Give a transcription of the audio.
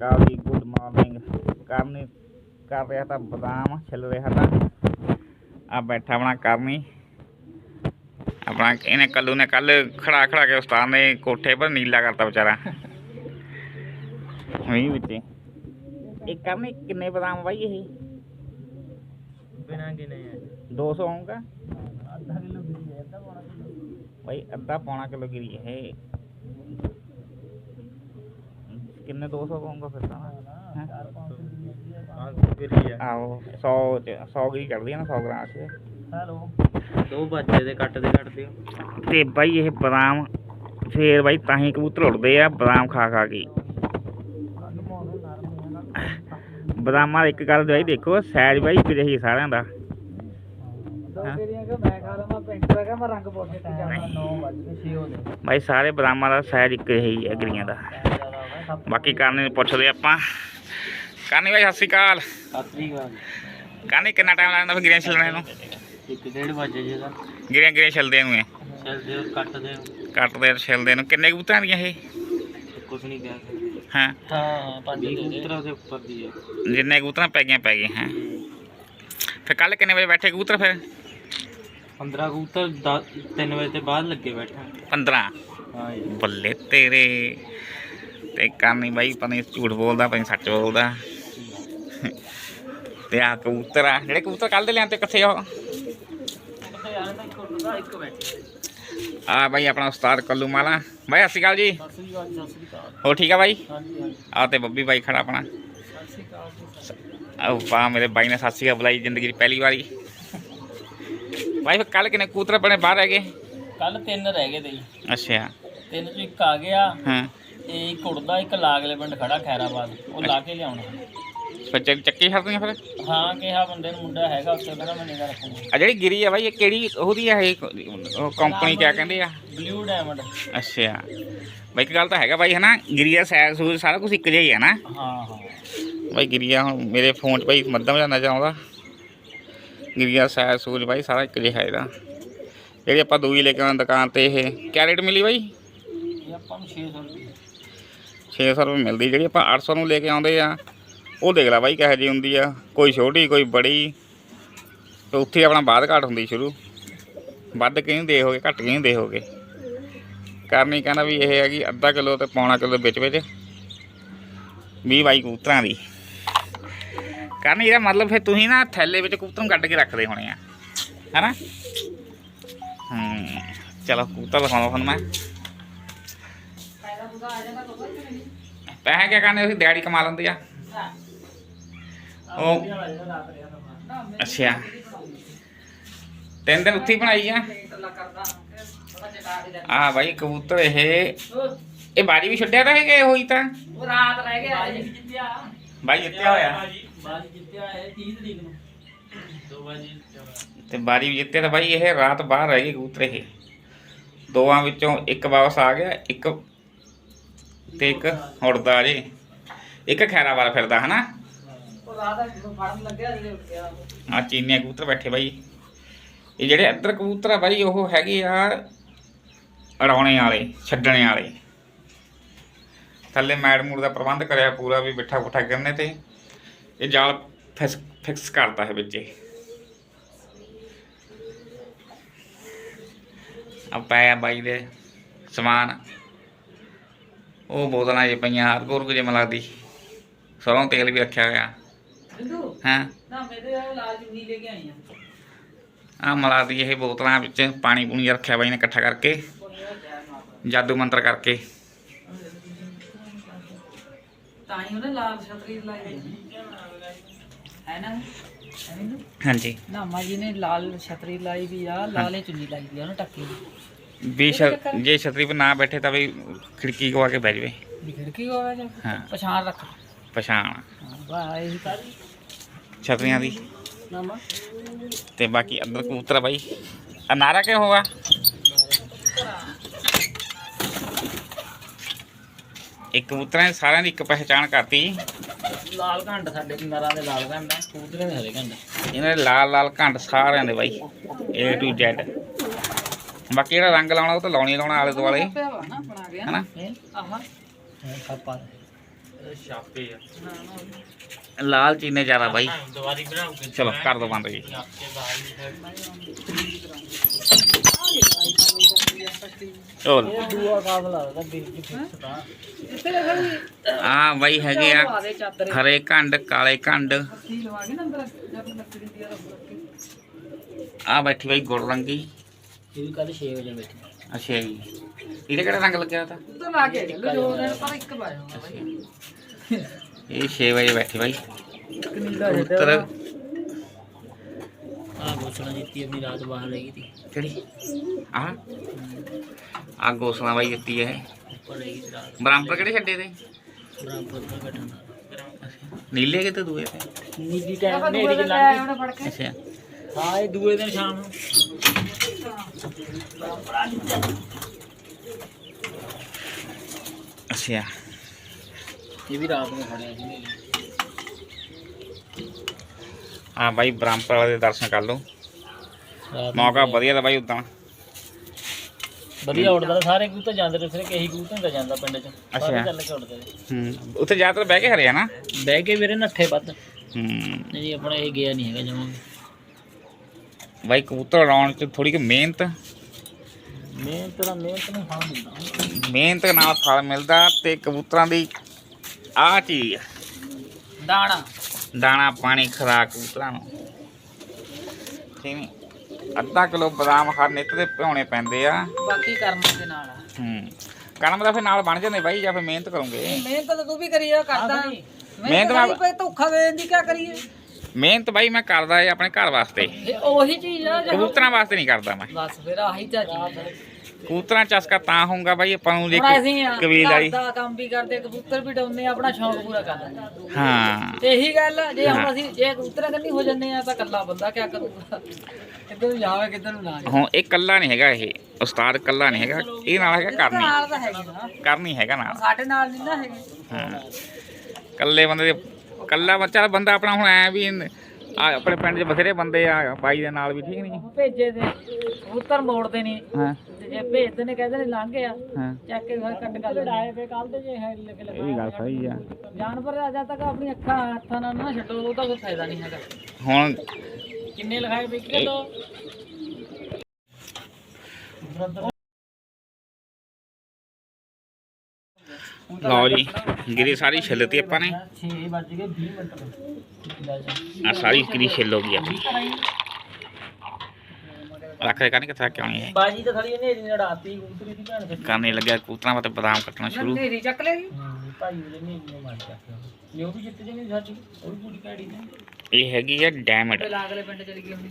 ਅਕਾਲ ਜੀ good morning ਕਰਨੀ ਕਰ ਰਿਹਾ ਤਾਂ ਬਦਾਮ ਛਿੱਲ ਰਿਹਾ ਤਾਂ। ਆ ਬੈਠਾ ਆਪਣਾ ਕਰਨੀ। ਆਪਣਾ ਇਹਨੇ ਕੱਲੂ ਨੇ ਕੱਲ ਖੜਾ ਖੜਾ ਕੇ ਉਸਤਾਦ ਨੇ ਕੋਠੇ ਪਰ ਨੀਲਾ ਕਰਤਾ ਵਿਚਾਰਾ। ਮੀਂਹ ਵਿੱਚ। ਇਹ ਕਰਨੀ ਕਿੰਨੇ ਬਦਾਮ ਬਾਈ ਇਹ? ਬਿਨਾਂ ਗਿਣੇ ਆ। 200 ਆਉਂਗਾ ਅੱਧਾ ਕਿਲੋ ਗਿਰੀ ਹੈ ਅੱਧਾ ਪੌਣਾ ਕਿਲੋ ਬਾਈ ਅੱਧਾ ਪੌਣਾ ਕਿਲੋ ਗਿਰੀ ਹੈ ਇਹ ਕਿੰਨੇ 200 ਪਾਉਂਗਾ ਫਿਰ ਤਾਂ ਹੈਂ? ਚਾਰ ਪੰਜ ਸੌ ਦੀ ਹੈਗੀ ਆ। ਪੰਜ ਗਿਰੀ ਆਹੋ 100 ਚ 100 ਗਰੀ ਕੱਢਦੀ ਆ ਨਾ 100 ਗ੍ਰਾਮ ਚ। ਹੈਲੋ। ਦੋ ਬੱਚੇ ਦੇ ਕੱਟ ਦੇ ਕੱਟ ਦਿਓ। ਤੇ ਬਾਈ ਇਹ ਬਦਾਮ ਫੇਰ ਬਾਈ ਤਾਂ ਹੀ ਕਬੂਤਰ ਉੱਡਦੇ ਆ ਬਦਾਮ ਖਾ ਖਾ ਕੇ। ਬਦਾਮਾਂ ਦੀ ਇੱਕ ਗੱਲ ਬਾਈ ਦੇਖੋ ਸਾਈਜ਼ ਬਾਈ ਕਿਹਦੇ ਹੀ ਸਾਰਿਆਂ ਦਾ। ਦੋ ਹੈਂ? ਗਿਰੀਆਂ ਕਿ ਮੈਂ ਖਾ ਲਵਾਂ ਪੈਂਟਰ ਹੈਗਾ ਮੈਂ ਰੰਗ ਪਾਉ ਕੇ ਟਾਈਮ 9 ਵਜੇ 6 ਹੋ ਗਏ। ਬਾਈ ਸਾਰੇ ਬਦਾਮਾਂ ਦਾ ਸਾਈਜ਼ ਇੱਕ ਹੀ ਹੈ ਗਰੀਆਂ ਦਾ। ਟਾਈਮ ਜ਼ਿਆਦਾ ਹੋ ਗਿਆ ਸੱਤ ਬਾਕੀ ਕਰਨੇ ਨੂੰ ਪੁੱਛਦੇ ਆਪਾਂ ਕਰਨੀ ਬਾਈ ਸਤਿ ਸ਼੍ਰੀ ਅਕਾਲ ਸਤਰੀ ਗੱਲ ਕਰਨੀ ਕਿੰਨਾ ਟਾਈਮ ਲੱਗਦਾ ਫਿਰ ਗਿਰੀਆਂ ਛਿੱਲਣੇ ਨੂੰ ਇੱਕ ਡੇਢ ਵਜੇ ਜੇ ਦਾ ਗਿਰੀਆਂ ਗਿਰੀਆਂ ਛਿੱਲਦੇ ਨੂੰ ਇਹ ਚੱਲ ਦਿਓ ਕੱਟ ਦਿਓ ਕੱਟਦੇ ਛਿੱਲਦੇ ਨੂੰ ਕਿੰਨੇ ਕਬੂਤਰਾਂ ਦੀਆਂ ਇਹ ਕੁਝ ਨਹੀਂ ਕਹਿ ਸਕਦੇ ਹਾਂ ਹਾਂ ਪੰਜ ਕਬੂਤਰਾਂ ਦੇ ਉੱਪਰ ਦੀ ਹੈ ਜਿੰਨੇ ਕਬੂਤਰਾਂ ਪੈ ਗਈਆਂ ਪੈ ਗਏ ਹੈ ਫਿਰ ਕੱਲ ਕਿੰਨੇ ਵਜੇ ਬੈਠੇ ਕਬੂਤਰ ਫਿਰ 15 ਕਬੂਤਰ 3 ਵਜੇ ਤੋਂ ਬਾਅਦ ਲੱਗੇ ਬੈਠਾ 15 ਹਾਂ ਜੀ ਬੱਲੇ ਤੇਰੇ ਤੇ ਕਰਨੀ ਬਾਈ ਪਤਾ ਨੀ ਝੂਠ ਬੋਲਦਾ ਪਤਾ ਨੀ ਸੱਚ ਬੋਲਦਾ ਤੇ ਆ ਕਬੂਤਰ ਆ ਜਿਹੜੇ ਕਬੂਤਰ ਕੱਲ ਦੇ ਲਿਆਂਤੇ ਕਿੱਥੇ ਆ ਉਹ? ਇੱਕ ਬੈਠੇ ਆ ਬਾਈ ਆਪਣਾ ਉਸਤਾਦ ਕੱਲੂ ਮਾਲਾ ਬਾਈ ਸਤਿ ਸ਼੍ਰੀ ਅਕਾਲ ਜੀ ਸਤਿ ਸ੍ਰੀ ਅਕਾਲ ਜੀ, ਸਤਿ ਸ੍ਰੀ ਅਕਾਲ ਹੋ ਠੀਕ ਆ ਬਾਈ ਹਾਂਜੀ ਹਾਂਜੀ ਆ ਤੇ ਬੱਬੀ ਬਾਈ ਖੜਾ ਆਪਣਾ ਸਤਿ ਸ੍ਰੀ ਅਕਾਲ ਜੀ ਆ ਵਾਹ ਮੇਰੇ ਬਾਈ ਨੇ ਸਤਿ ਸ਼੍ਰੀ ਅਕਾਲ ਬੁਲਾਈ ਜ਼ਿੰਦਗੀ ਦੀ ਪਹਿਲੀ ਵਾਰੀ ਬਾਈ ਫਿਰ ਕੱਲ ਕਿਨੇ ਕਬੂਤਰ ਆਪਣੇ ਬਾਹਰ ਰਹਿ ਗਏ ਕੱਲ ਤਿੰਨ ਰਹਿ ਗਏ ਤੇ ਜੀ ਅੱਛਾ ਤਿੰਨ ਚੋਂ ਇੱਕ ਆ ਗਿਆ ਹਾਂ ਤੇ ਇੱਕ ਉੜਦਾ ਇੱਕ ਲਾਗਲੇ ਪਿੰਡ ਖੜਾ ਖੈਰਾਬਾਦ ਉਹ ਲਾ ਕੇ ਲਿਆਉਣਾ ਫਿਰ ਚੱਕ- ਚੱਕੀ ਛੱਡਦੀਆਂ ਫਿਰ ਹਾਂ ਕਿਹਾ ਬੰਦੇ ਨੂੰ ਮੁੰਡਾ ਹੈਗਾ ਉੱਥੇ ਕਹਿੰਦਾ ਮੈਂ ਨਿਗਾ ਰੱਖੂੰਗਾ ਆ ਜਿਹੜੀ ਗਿਰੀ ਆ ਬਾਈ ਇਹ ਕਿਹੜੀ ਉਹਦੀ ਆ ਇਹ ਕੰਪਨੀ ਕਿਆ ਕਹਿੰਦੇ ਆ ਬਲੂ ਡਾਇਮੰਡ ਅੱਛਾ ਬਾਈ ਇੱਕ ਗੱਲ ਤਾਂ ਹੈਗਾ ਬਾਈ ਹਨਾ ਗਿਰੀਆ ਸੈਰ ਸੂਰ ਸਾਰਾ ਕੁਝ ਇੱਕ ਜਿਹਾ ਹੀ ਹੈ ਨਾ ਹਾਂ ਹਾਂ ਬਾਈ ਗਿਰੀਆ ਹੁਣ ਮੇਰੇ ਫੋਨ 'ਚ ਬਾਈ ਮੱਧਮ ਜਾਣਾ ਚਾਹੁੰਦਾ ਗਿਰੀਆ ਸੈਰ ਸੂਰ ਬਾਈ ਸਾਰਾ ਇੱਕ ਜਿਹਾ ਇਹਦਾ ਜਿਹੜੀ ਆਪਾਂ ਦੂਈ ਲੈ ਕੇ ਆਉਣਾ ਦੁਕਾਨ ਤੇ ਇਹ ਕਿਆ ਰੇਟ ਮਿਲੀ ਬਾਈ ਇਹ ਆਪਾਂ ਨੂੰ 600 ਰੁਪਏ 600 ਰੁਪਏ ਮਿਲਦੀ ਜਿਹੜੀ ਆਪਾਂ 800 ਨੂੰ ਲੈ ਕੇ ਆਉਂਦੇ ਆ, ਉਹ ਦੇਖ ਲੈ ਬਾਈ ਕਿਹੋ ਜਿਹੀ ਹੁੰਦੀ ਆ, ਕੋਈ ਛੋਟੀ, ਕੋਈ ਬੜੀ। ਤੇ ਉੱਥੇ ਆਪਣਾ ਬਾਅਦ ਘਾਟ ਹੁੰਦੀ ਸ਼ੁਰੂ। ਵੱਧ ਕਿਹਨੂੰ ਦੇ ਹੋਗੇ, ਘੱਟ ਕਿਹਨੂੰ ਦੇ ਹੋਗੇ। ਕਰਨੀ ਕਹਿੰਦਾ ਵੀ ਇਹ ਹੈਗੀ ਅੱਧਾ ਕਿਲੋ ਤੇ ਪੌਣਾ ਕਿਲੋ ਵਿੱਚ ਵਿੱਚ। 20 ਬਾਈ ਕਬੂਤਰਾਂ ਦੀ। ਕਰਨੀ ਇਹਦਾ ਮਤਲਬ ਫਿਰ ਤੁਸੀਂ ਨਾ ਥੈਲੇ ਵਿੱਚ ਕਬੂਤਰ ਨੂੰ ਕੱਢ ਕੇ ਰੱਖਦੇ ਹੋਣੇ ਆ। ਹੈਨਾ? ਹੂੰ, ਚਲੋ ਕਬੂਤਰ ਦਿਖਾਉਂਦਾ ਤੁਹਾਨੂੰ ਮੈਂ। ਪੈਸੇ ਕਿਆ ਕਰਨੇ ਤੁਸੀਂ ਦਿਹਾੜੀ ਕਮਾ ਲੈਂਦੇ ਆ। ਉਹ ਅੱਛਾ। ਤਿੰਨ ਦਿਨ ਉੱਥੇ ਬਣਾਈ ਆ। ਆ ਬਾਈ ਕਬੂਤਰ ਇਹ। ਇਹ ਬਾਜੀ ਵੀ ਛੱਡਿਆ ਤਾਂ ਹੈਗੇ ਹੋਈ ਤਾਂ। ਉਹ ਰਾਤ ਰਹਿ ਗਿਆ ਬਾਜੀ ਜਿੱਤਿਆ। ਬਾਈ ਜਿੱਤਿਆ ਹੋਇਆ। ਬਾਜੀ ਜਿੱਤਿਆ ਹੈ 30 ਤਰੀਕ ਨੂੰ। ਤੇ ਬਾਜੀ ਵੀ ਜਿੱਤਿਆ ਤਾਂ ਬਾਈ ਇਹ ਰਾਤ ਬਾਹਰ ਰਹਿ ਗਏ ਕਬੂਤਰ ਇਹ। ਦੋਵਾਂ ਵਿੱਚੋਂ ਇੱਕ ਵਾਪਸ ਆ ਗਿਆ ਇੱਕ ਤੇ ਇੱਕ ਉੜਦਾ ਜੇ। ਇੱਕ ਖੈਰਾ ਵਾਲਾ ਫਿਰਦਾ ਹਨਾ? ਆ ਚੀਨੀਆਂ ਕਬੂਤਰ ਬੈਠੇ ਬਾਈ। ਇਹ ਜਿਹੜੇ ਇੱਧਰ ਕਬੂਤਰ ਆ ਬਾਈ ਉਹ ਹੈਗੇ ਆ ਅੜਾਉਣੇ ਵਾਲੇ ਛੱਡਣੇ ਵਾਲੇ। ਥੱਲੇ ਮੈਡ ਮੂਡ ਦਾ ਪ੍ਰਬੰਧ ਕਰਿਆ ਪੂਰਾ ਵੀ ਬਿਠਾ ਬੁਠਾ ਕਰਨੇ ਤੇ। ਇਹ ਜਾਲ ਫਿਕਸ ਕਰਦਾ ਹੈ ਵਿੱਚੇ। ਆ ਪਾਇਆ ਬਾਈ ਦੇ ਸਮਾਨ। ਉਹ ਬੋਤਲਾਂ ਜੇ ਪਈਆਂ ਹਰਗੁਰਗ ਜੇ ਮਲਾਦੀ ਸਰੋਂ ਤੇਲ ਵੀ ਰੱਖਿਆ ਹੋਇਆ। ਬਿੰਦੂ ਹਾਂ? ਨਾ ਮੇਰੇ ਉਹ ਲਾਲ ਚੁੰਨੀ ਲੈ ਕੇ ਆਈ ਆ। ਆ ਮਲਾਦੀ ਇਹ ਬੋਤਲਾਂ ਵਿੱਚ ਪਾਣੀ ਪੂਣੀ ਰੱਖਿਆ ਬਾਈ ਨੇ ਇਕੱਠਾ ਕਰਕੇ ਜਾਦੂ ਮੰਤਰ ਕਰਕੇ। ਤਾਂ ਹੀ ਉਹਨੇ ਲਾਲ ਛਤਰੀ ਲਾਈ ਹੈ ਨਾ? ਹੈ ਬਿੰਦੂ ਹਾਂਜੀ। ਨਾ ਮਾਂ ਜੀ ਨੇ ਲਾਲ ਛਤਰੀ ਲਾਈ ਵੀ ਆ ਲਾਲੇ ਚੁੰਨੀ ਲਾਈ ਵੀ ਆ ਉਹਨੇ ਟੱਕੇ ਦੀ ਬੇਸ਼ੱਕ ਜੇ ਛਤਰੀ 'ਤੇ ਨਾ ਬੈਠੇ ਤਾਂ ਵੀ ਖਿੜਕੀ ਕੋ ਆ ਕੇ ਬਹਿ ਜਵੇ। ਖਿੜਕੀ ਹੋਵੇ ਜਾਂ ਹਾਂ। ਪਛਾਣ ਰੱਖ। ਪਛਾਣ। ਹਾਂ, ਵਾਹ ਇਹੀ ਤਾਂ। ਛਤਰੀਆਂ ਦੀ। ਤੇ ਬਾਕੀ ਅੰਦਰ ਕਬੂਤਰ ਆ ਬਾਈ। ਆ ਨਾਰਾ ਕਿਉਂ ਹੋਗਾ ਇੱਕ ਕਬੂਤਰਾਂ ਨੇ ਸਾਰਿਆਂ ਦੀ ਇੱਕ ਪਹਿਚਾਣ ਕਰਤੀ। ਲਾਲ ਘੰਟ ਸਾਡੇ ਨਰਾਂ ਦੇ ਲਾਲ ਘੰਟ ਆ ਕਬੂਤਰਾਂ ਦੇ ਹਰੇ ਆ। ਇਹਨਾਂ ਦੇ ਲਾਲ ਲਾਲ ਘੰਟ ਸਾਰਿਆਂ ਦੇ ਬਾਈ। A to Z ਬਾਕੀ ਜਿਹੜਾ ਰੰਗ ਲਾਉਣਾ ਉਹ ਤਾਂ ਲਾਉਣੀ ਲਾਉਣਾ ਆਲੇ ਦੁਆਲੇ ਹਨਾ? ਛਾਪੇ ਆ। ਲਾਲ ਚੀਨੇ ਜ਼ਿਆਦਾ ਬਾਈ। ਦੁਬਾਰੀ ਬਣਾਉਂਗੇ ਚਲੋ ਕਰ ਦੋ ਬੰਦ ਜੀ। ਹੀ ਆ ਬਾਈ ਹੈਗੇ ਆ। ਹਰੇ ਕੰਡ ਕਾਲੇ ਕੰਡ ਆ ਬੈਠੀ ਬਾਈ ਗੁੜ ਰੰਗੀ ਇਹ ਵੀ ਕੱਲ 6 ਵਜੇ ਬੈਠੇ ਅੱਛਾ ਜੀ। ਇਹਦੇ ਕਿਹੜਾ ਰੰਗ ਲੱਗਿਆ ਤਾਂ? ਉੱਧਰ ਲਾ ਕੇ ਚੱਲ ਜੋ ਦਿਨ ਪਰ ਇੱਕ ਪਾਇਆ ਹੋਣਾ ਬਾਈ। ਇਹ 6 ਵਜੇ ਬੈਠੀ ਬਾਈ। ਕਬੂਤਰ। ਆ ਗੋਸਣਾ ਜਿੱਤੀ ਆਪਣੀ ਰਾਤ ਬਾਹਰ ਰਹੀ ਥੀ ਕਿਹੜੀ? ਆ ਆ ਗੋਸਲਾ ਬਾਈ ਦਿੱਤੀ ਹੈ ਉੱਪਰ ਰਹੀ ਥੀ ਰਾਤ। ਬਰਾਂਪਰ ਕਿਹੜੇ ਛੱਡੇ ਤੇ? ਬਰਾਬਰ ਦਾ ਘਟਣਾ ਨੀਲੇ ਕਿਤੇ ਦੂਏ ਤੇ? ਨੀਲੀ ਟਾਈਮ ਨੇੜੀ ਲੰਘ ਕੇ। ਅੱਛਾ। ਹਾਂ ਇਹ ਦੂਏ ਦਿਨ ਸ਼ਾਮ ਨੂੰ। ਅੱਛਾ। ਇਹ ਵੀ ਰਾਤ ਨੂੰ ਖੜਿਆ ਸੀ ਆ ਬਾਈ ਬਰਾਂਪਰ ਵਾਲੇ ਦੇ ਦਰਸ਼ਨ ਕਰ ਲਓ। ਨੂੰ ਮੌਕਾ ਵਧੀਆ ਦਾ ਬਾਈ ਉਦਾਂ। ਵਧੀਆ ਉੱਡਦਾ ਸਾਰੇ ਕਬੂਤਰ ਜਾਂਦੇ ਰਹੇ ਸਿਰਫ ਇਹੀ ਕਬੂਤਰ ਤਾਂ ਜਾਂਦਾ ਪਿੰਡ ਚ। ਸਾਰੇ। ਚੱਲ ਕੇ ਉੱਡਦੇ। ਹੂੰ ਉੱਥੇ ਜ਼ਿਆਦਾਤਰ ਬਹਿ ਕੇ ਹਰੇ ਆ ਨਾ? ਬਹਿ ਕੇ ਵੀਰੇ ਨੱਠੇ ਵੱਧ। ਹੂੰ। ਨਹੀਂ ਆਪਣਾ ਇਹ ਗਿਆ ਨਹੀਂ ਹੈਗਾ ਜਮਾਂ। ਬਾਈ ਕਬੂਤਰ ਉਡਾਉਣ ਚ ਥੋੜੀ ਕਿ ਮਿਹਨਤ। ਮਿਹਨਤ ਦਾ ਮਿਹਨਤ ਨੂੰ ਫਲ ਮਿਲਦਾ। ਮਿਹਨਤ ਨਾਲ ਫਲ ਮਿਲਦਾ ਤੇ ਕਬੂਤਰਾਂ ਦੀ ਆ ਚੀਜ਼ ਦਾਣਾ। ਦਾਣਾ ਪਾਣੀ ਖੁਰਾਕ ਕਬੂਤਰਾਂ ਨੂੰ। ਠੀਕ ਅੱਧਾ ਕਿਲੋ ਬਦਾਮ ਹਰ ਨਿੱਤ ਦੇ ਭਿਉਣੇ ਪੈਂਦੇ ਆ। ਬਾਕੀ ਕਰਮ ਦੇ ਨਾਲ ਹੂੰ। ਕਣਮ ਦਾ ਫਿਰ ਨਾਲ ਬਣ ਜਾਂਦੇ ਬਾਈ ਜਾਂ ਫਿਰ ਮਿਹਨਤ ਕਰੋਗੇ? ਮਿਹਨਤ ਤਾਂ ਤੂੰ ਵੀ ਕਰੀ ਆ ਕਰਦਾ। ਮਿਹਨਤ ਨਾਲ ਧੋਖਾ ਦੇ ਦਿੰਦੀ ਕੀ ਕਰੀਏ? ਮਿਹਨਤ ਬਾਈ ਮੈਂ ਕਰਦਾ ਏ ਆਪਣੇ ਘਰ ਵਾਸਤੇ। ਇਹ ਉਹੀ ਚੀਜ਼ ਆ ਜਦੋਂ ਕਬੂਤਰਾਂ ਵਾਸਤੇ ਨਹੀਂ ਕਰਦਾ ਮੈਂ। ਬਸ ਫਿਰ ਆਹੀ ਤਾਂ ਚੀਜ਼ ਆ। ਕਬੂਤਰਾਂ ਚਸਕਾ ਤਾਂ ਹੋਊਗਾ ਬਾਈ ਆਪਾਂ ਨੂੰ ਹੁਣ ਦੇਖ ਅਸੀਂ ਆ ਕਬੀਲਦਾਰੀ ਘਰ ਦਾ ਕੰਮ ਵੀ ਕਰਦੇ ਕਬੂਤਰ ਵੀ ਡਾਉਂਦੇ ਆ ਆਪਣਾ ਸ਼ੌਂਕ ਪੂਰਾ ਕਰਦੇ ਆ। ਹਾਂ। ਤੇ ਇਹੀ ਗੱਲ ਆ ਜੇ। ਹੁਣ ਅਸੀਂ ਜੇ ਕਬੂਤਰਾਂ ਕੰਨੀ ਹੋ ਜੰਨੇ ਆ ਤਾਂ ਕੱਲਾ ਬੰਦਾ ਕੀ ਕਰੂਗਾ? ਕਿੱਧਰ ਨੂੰ ਜਾਵੇ ਕਿੱਧਰ ਨੂੰ ਨਾ ਜਾਵੇ। ਹੁਣ ਇਹ ਕੱਲਾ ਨਹੀਂ ਹੈਗਾ ਇਹ ਉਸਤਾਦ ਕੱਲਾ ਨਹੀਂ ਹੈਗਾ। ਇਹ ਨਾਲ ਹੈਗਾ ਕਰਨੀ। ਨਾਲ ਤਾਂ ਹੈਗੀ ਨਾ ਕਰਨੀ ਹੈਗਾ ਨਾਲ। ਸਾਡੇ ਨਾਲ ਨਹੀਂ ਨਾ ਹੈਗੇ। ਹਾਂ। ਕੱਲੇ ਬੰਦੇ ਦੇ ਕੱਲਾ ਬੱਚਾ ਬੰਦਾ ਆਪਣਾ ਹੁਣ ਐ ਵੀ ਆ ਆਪਣੇ ਪਿੰਡ 'ਚ ਬਥੇਰੇ ਬੰਦੇ ਆ ਬਾਈ ਦੇ ਨਾਲ ਵੀ ਠੀਕ ਨਹੀਂ ਭੇਜੇ ਦੇ ਕਬੂਤਰ ਮੋੜਦੇ ਨਹੀਂ ਹਾਂ। ਤੇ ਜੇ ਭੇਜਦੇ ਨੇ ਕਹਿੰਦੇ ਨੇ ਲੰਘ ਗਿਆ। ਚੱਕ ਕੇ ਕੱਟ ਕਰ ਲੜਾਏ ਪਏ ਕੱਲ ਤੇ ਜੇ ਹੈ ਲੱਗੇ ਇਹ ਵੀ ਗੱਲ ਸਹੀ ਆ। ਜਾਨਵਰ ਆ ਜਾ ਤੱਕ ਆਪਣੀ ਅੱਖਾਂ ਹੱਥਾਂ ਨਾਲ ਨਾ ਛੱਡੋ ਉਹਦਾ ਕੋਈ ਫਾਇਦਾ ਨਹੀਂ ਹੈਗਾ। ਹੁਣ ਕਿੰਨੇ ਲਗਾਏ ਪਏ ਕਿਲੋ? ਲਓ ਜੀ ਗਿਰੀ ਸਾਰੀ ਛਿੱਲਤੀ ਆਪਾਂ ਨੇ। 6 ਵੱਜ ਗਏ 20 ਮਿੰਟ ਆ ਸਾਰੀ ਗਿਰੀ ਛਿੱਲ ਹੋ ਗਈ ਆਪਣੀ। ਰੱਖ ਦੇ ਕਰਨੇ ਕਿੱਥੇ ਕਿਉਂ ਨਹੀਂ ਬਾਜੀ ਤਾਂ ਥੜੀ ਨੇਰੀ ਨੜਾਤੀ ਕਬੂਤਰੀ ਦੀ ਭੈਣ ਫਿਰ ਕਰਨੇ ਲੱਗਿਆ ਕੂਤਰਾਂ ਵਾਸਤੇ ਬਦਾਮ ਕੱਟਣਾ ਸ਼ੁਰੂ। ਨੇਰੀ ਚੱਕ ਲੈਗੀ ਭਾਈ ਉਹਦੇ ਨੇਰੀ ਨੇ ਮਾਰ ਨੇ ਉਹ ਵੀ ਜਿੱਤ ਜਣੀ ਸਾਡੀ ਉਹ ਵੀ ਪੂਰੀ ਕਾੜੀ ਨੇ ਇਹ ਹੈਗੀ ਆ ਡੈਮਡ। ਲਾਗਲੇ ਪਿੰਡ ਚਲੀ ਗਈ ਹੁੰਦੀ